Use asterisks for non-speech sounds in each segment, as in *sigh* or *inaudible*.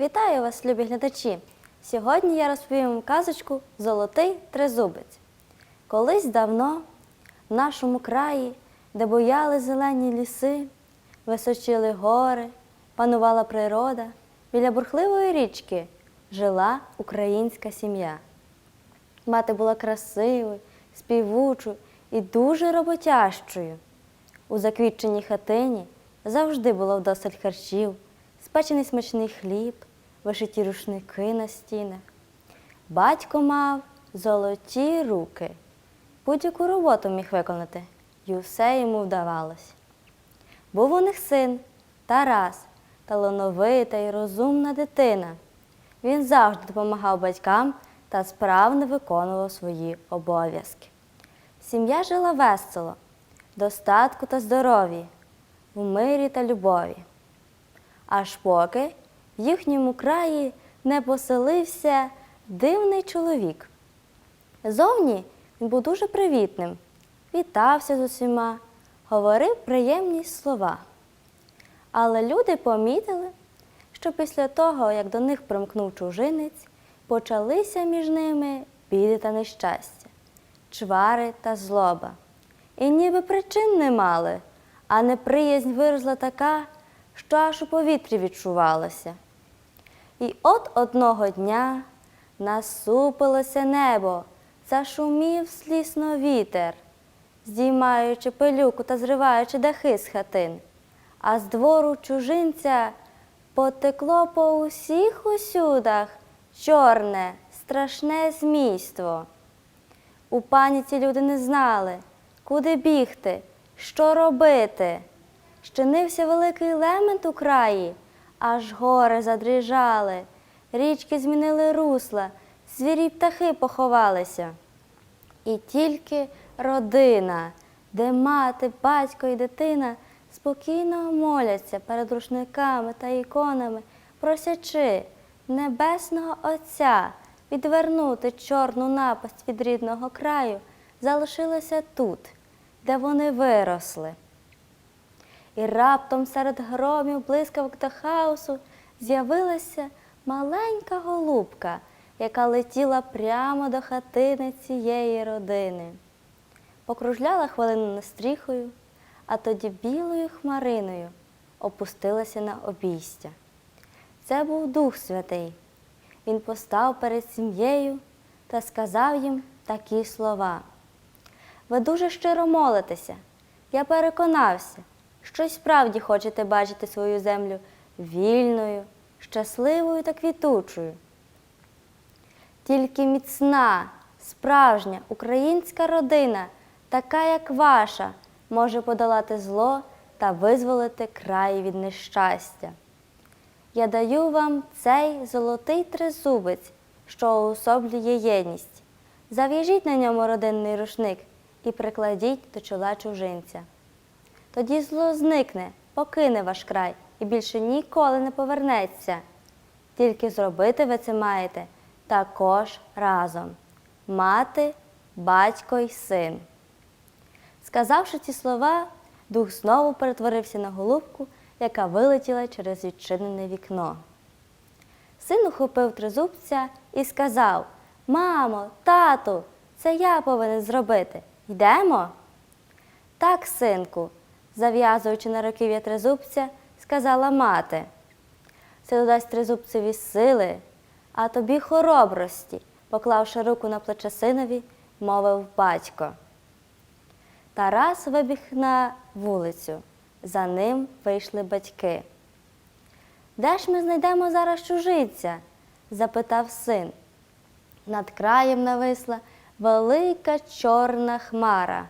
Вітаю вас, любі глядачі! Сьогодні я розповім вам казочку Золотий тризубець. Колись давно в нашому краї, де бояли зелені ліси, височили гори, панувала природа, біля бурхливої річки жила українська сім'я. Мати була красивою, співучою і дуже роботящою. У заквітченій хатині завжди було вдосталь харчів, спечений смачний хліб, вишиті рушники на стінах. Батько мав золоті руки, будь-яку роботу міг виконати, і все йому вдавалось. Був у них син Тарас, талановита і розумна дитина. Він завжди допомагав батькам та справно виконував свої обов'язки. Сім'я жила весело, достатку та здоров'ї, в мирі та любові. Аж поки в їхньому краї не поселився дивний чоловік. Зовні він був дуже привітним, вітався з усіма, говорив приємні слова. Але люди помітили, що після того, як до них примкнув чужинець, почалися між ними біди та нещастя, чвари та злоба. І ніби причин не мали, а неприязнь виросла така, що аж у повітрі відчувалося. І от одного дня насупилося небо, зашумів слісно вітер, здіймаючи пилюку та зриваючи дахи з хатин, а з двору чужинця потекло по усіх усюдах чорне, страшне змійство. У паніці люди не знали, куди бігти, що робити. Щинився великий лемент у краї, аж гори задрижали, річки змінили русла, звірі птахи поховалися. І тільки родина, де мати, батько і дитина спокійно моляться перед рушниками та іконами, просячи небесного Отця відвернути чорну напасть від рідного краю, залишилися тут, де вони виросли. І раптом серед громів, блискавок та хаосу з'явилася маленька голубка, яка летіла прямо до хатини цієї родини. Покружляла хвилину над стріхою, а тоді білою хмариною опустилася на обійстя. Це був Дух Святий. Він постав перед сім'єю та сказав їм такі слова. Ви дуже щиро молитеся. Я переконався, що й справді хочете бачити свою землю вільною, щасливою та квітучою. Тільки міцна, справжня українська родина, така як ваша, може подолати зло та визволити край від нещастя. Я даю вам цей золотий тризубець, що уособлює єдність. Зав'яжіть на ньому родинний рушник і прикладіть до чола чужинця. Тоді зло зникне, покине ваш край і більше ніколи не повернеться. Тільки зробити ви це маєте також разом мати, батько й син. Сказавши ці слова, дух знову перетворився на голубку, яка вилетіла через відчинене вікно. Син ухопив тризубця і сказав: Мамо, тату, це я повинен зробити. Йдемо? Так, синку, зав'язуючи на руків'я тризубця, сказала мати. Це додасть тризубцеві сили, а тобі хоробрості, поклавши руку на плече синові, мовив батько. Тарас вибіг на вулицю. За ним вийшли батьки. Де ж ми знайдемо зараз чужиця? запитав син. Над краєм нависла велика чорна хмара,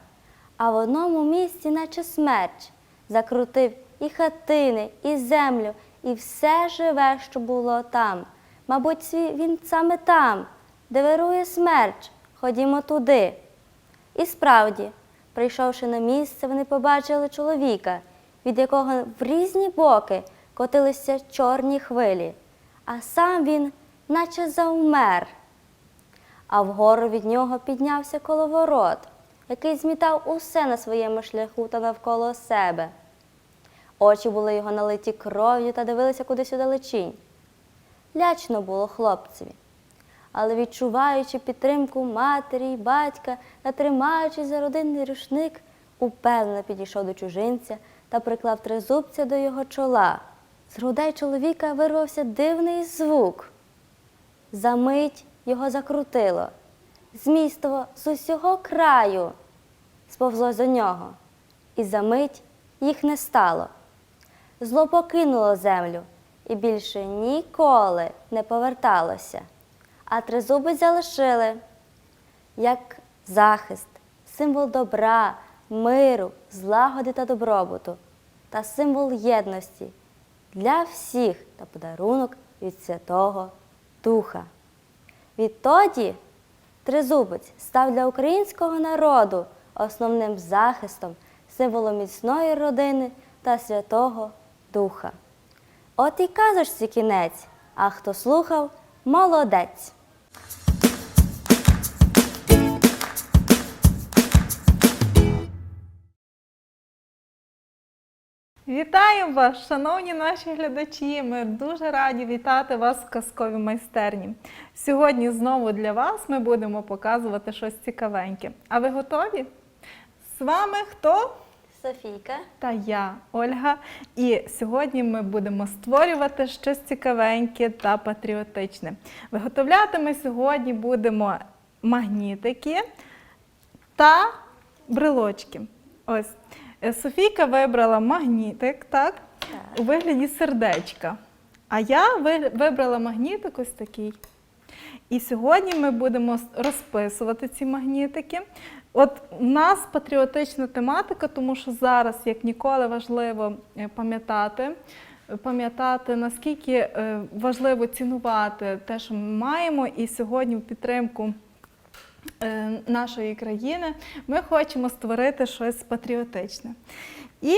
а в одному місці, наче смерч, закрутив і хатини, і землю, і все живе, що було там. Мабуть, він саме там, де вирує смерч. Ходімо туди. І справді, прийшовши на місце, вони побачили чоловіка, від якого в різні боки котилися чорні хвилі, а сам він, наче завмер. А вгору від нього піднявся коловорот, який змітав усе на своєму шляху та навколо себе. Очі були його налиті кров'ю та дивилися кудись удалечінь. лячно було хлопцеві. Але відчуваючи підтримку матері й батька та тримаючись за родинний рушник, упевнено підійшов до чужинця та приклав тризубця до його чола. З грудей чоловіка вирвався дивний звук. Замить його закрутило. Змістово з усього краю сповзло за нього, і замить їх не стало. Зло покинуло землю і більше ніколи не поверталося, а тризуби залишили як захист, символ добра, миру, злагоди та добробуту, та символ єдності для всіх та подарунок від Святого Духа. Відтоді тризубець став для українського народу основним захистом, символом міцної родини та Святого Духа. От і казочці кінець, а хто слухав, молодець. Вітаю вас, шановні наші глядачі! Ми дуже раді вітати вас в казковій майстерні. Сьогодні знову для вас ми будемо показувати щось цікавеньке. А ви готові? З вами хто? Софійка. Та я, Ольга. І сьогодні ми будемо створювати щось цікавеньке та патріотичне. Виготовляти ми сьогодні будемо магнітики та брелочки. Ось. Е, Софійка вибрала магнітик, так? У вигляді сердечка. А я вибрала магнітик ось такий. І сьогодні ми будемо розписувати ці магнітики. От у нас патріотична тематика, тому що зараз, як ніколи, важливо е, пам'ятати, пам'ятати, наскільки е, важливо цінувати те, що ми маємо, і сьогодні в підтримку е, нашої країни ми хочемо створити щось патріотичне. І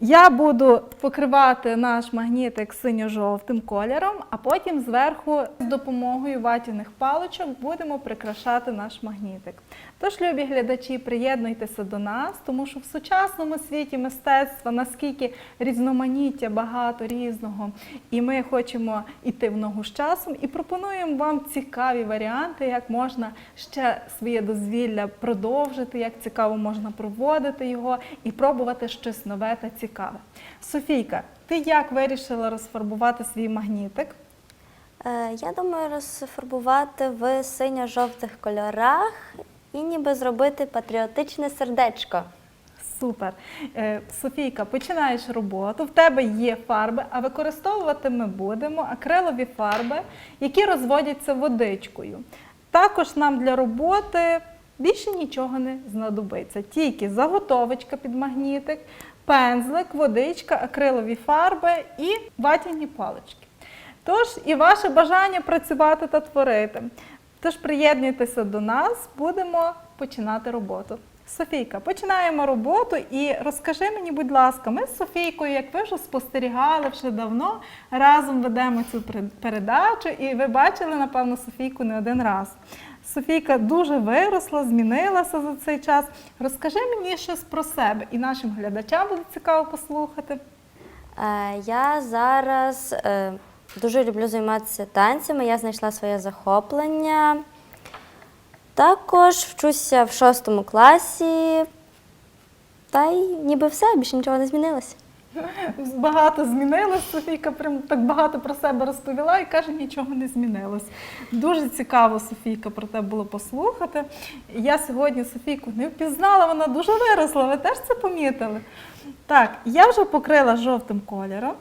я буду покривати наш магнітик синьо-жовтим кольором, а потім зверху з допомогою ватяних паличок будемо прикрашати наш магнітик. Тож, любі глядачі, приєднуйтеся до нас, тому що в сучасному світі мистецтва наскільки різноманіття багато різного, і ми хочемо йти в ногу з часом і пропонуємо вам цікаві варіанти, як можна ще своє дозвілля продовжити, як цікаво можна проводити його і пробувати щось нове та цікаве. Софійка, ти як вирішила розфарбувати свій магнітик? Е, я думаю, розфарбувати в синьо-жовтих кольорах і ніби зробити патріотичне сердечко. Супер. Е, Софійка, починаєш роботу. В тебе є фарби, а використовувати ми будемо акрилові фарби, які розводяться водичкою. Також нам для роботи більше нічого не знадобиться. Тільки заготовочка під магнітик, пензлик, водичка, акрилові фарби і ватяні палички. Тож і ваше бажання працювати та творити. Тож приєднуйтеся до нас, будемо починати роботу. Софійка, починаємо роботу і розкажи мені, будь ласка, ми з Софійкою, як ви вже спостерігали вже давно, разом ведемо цю передачу, і ви бачили, напевно, Софійку не один раз. Софійка дуже виросла, змінилася за цей час. Розкажи мені щось про себе, і нашим глядачам буде цікаво послухати. Е, Я зараз е, дуже люблю займатися танцями. Я знайшла своє захоплення. Також вчуся в шостому класі. Та й ніби все, більше нічого не змінилося. *laughs* Багато змінилось. Софійка прям так багато про себе розповіла і каже, нічого не змінилось. Дуже цікаво, Софійка, про те було послухати. Я сьогодні Софійку не впізнала, вона дуже виросла. Ви теж це помітили? Так, я вже покрила жовтим кольором.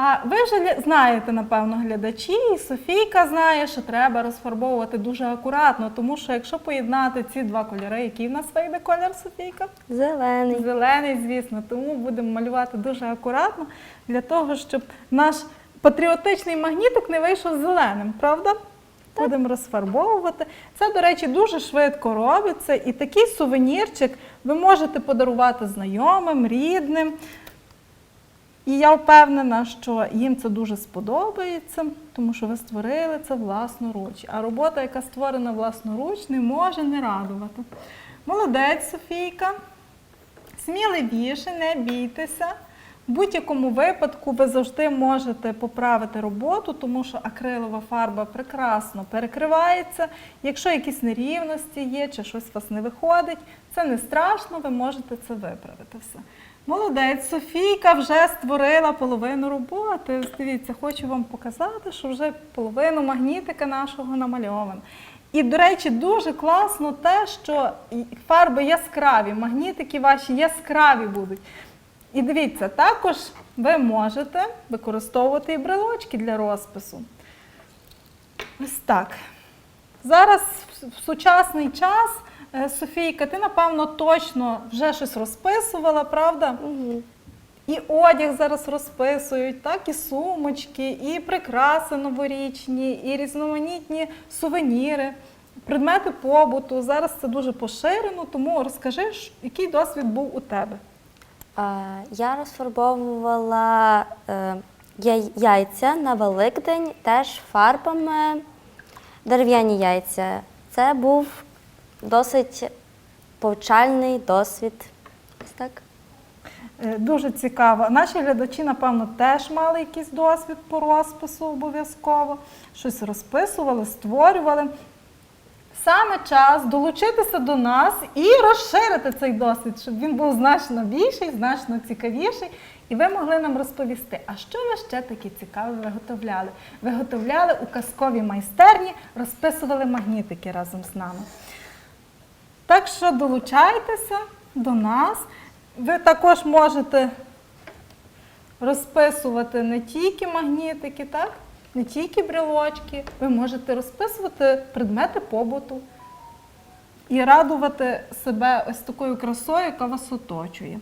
А ви вже знаєте, напевно, глядачі, і Софійка знає, що треба розфарбовувати дуже акуратно, тому що якщо поєднати ці два кольори, який в нас вийде колір, Софійка? Зелений. Зелений, звісно, тому будемо малювати дуже акуратно для того, щоб наш патріотичний магнітик не вийшов зеленим, правда? Будемо розфарбовувати. Це, до речі, дуже швидко робиться. І такий сувенірчик ви можете подарувати знайомим, рідним. І я впевнена, що їм це дуже сподобається, тому що ви створили це власноруч. А робота, яка створена власноруч, не може не радувати. Молодець, Софійка. Сміливіше, не бійтеся. В будь-якому випадку ви завжди можете поправити роботу, тому що акрилова фарба прекрасно перекривається. Якщо якісь нерівності є чи щось у вас не виходить, це не страшно, ви можете це виправити все. Молодець, Софійка вже створила половину роботи. Дивіться, хочу вам показати, що вже половину магнітика нашого намальовано. І, до речі, дуже класно те, що фарби яскраві, магнітики ваші яскраві будуть. І дивіться, також ви можете використовувати і брелочки для розпису. Ось так. Зараз в- сучасний час, е, Софійка, ти, напевно, точно вже щось розписувала, правда? Угу. І одяг зараз розписують, так, і сумочки, і прикраси новорічні, і різноманітні сувеніри, предмети побуту. Зараз це дуже поширено, тому розкажи, який досвід був у тебе. Я розфарбовувала е, яйця на Великдень теж фарбами дерев'яні яйця. Це був досить повчальний досвід. Ось так. Е, Дуже цікаво. Наші глядачі, напевно, теж мали якийсь досвід по розпису обов'язково. Щось розписували, створювали. Саме час долучитися до нас і розширити цей досвід, щоб він був значно більший, значно цікавіший. І ви могли нам розповісти, а що ви ще таке цікаве виготовляли? Виготовляли у казковій майстерні, розписували магнітики разом з нами. Так що долучайтеся до нас. Ви також можете розписувати не тільки магнітики, так? Не тільки брелочки, ви можете розписувати предмети побуту і радувати себе ось такою красою, яка вас оточує.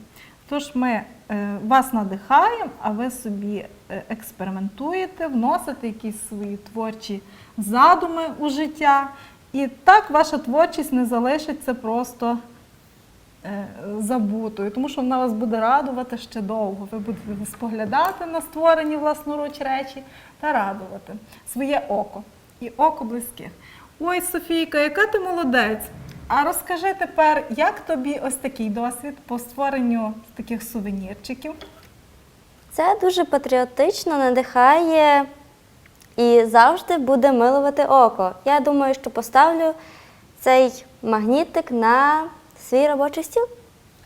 Тож ми е, вас надихаємо, а ви собі е, експериментуєте, вносите якісь свої творчі задуми у життя. І так ваша творчість не залишиться просто е, забутою, тому що вона вас буде радувати ще довго. Ви будете споглядати на створені власноруч речі та радувати своє око і око близьких. Ой, Софійка, яка ти молодець! А розкажи тепер, як тобі ось такий досвід по створенню таких сувенірчиків? Це дуже патріотично, надихає і завжди буде милувати око. Я думаю, що поставлю цей магнітик на свій робочий стіл.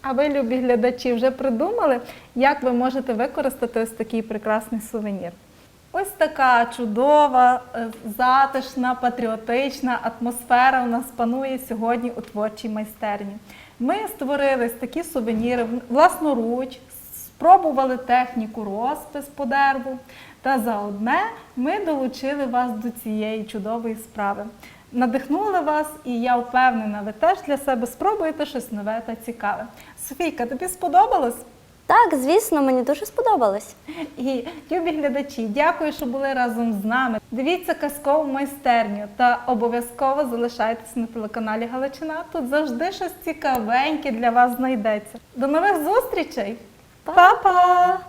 А ви, любі глядачі, вже придумали, як ви можете використати ось такий прекрасний сувенір? Ось така чудова, е, затишна, патріотична атмосфера у нас панує сьогодні у творчій майстерні. Ми створили такі сувеніри власноруч, спробували техніку розпис по дереву, та заодне ми долучили вас до цієї чудової справи. Надихнули вас, і я впевнена, ви теж для себе спробуєте щось нове та цікаве. Софійка, тобі сподобалось? Так, звісно, мені дуже сподобалось. І любі глядачі, дякую, що були разом з нами. Дивіться казкову майстерню та обов'язково залишайтесь на телеканалі Галичина. Тут завжди щось цікавеньке для вас знайдеться. До нових зустрічей! Па! Па-па!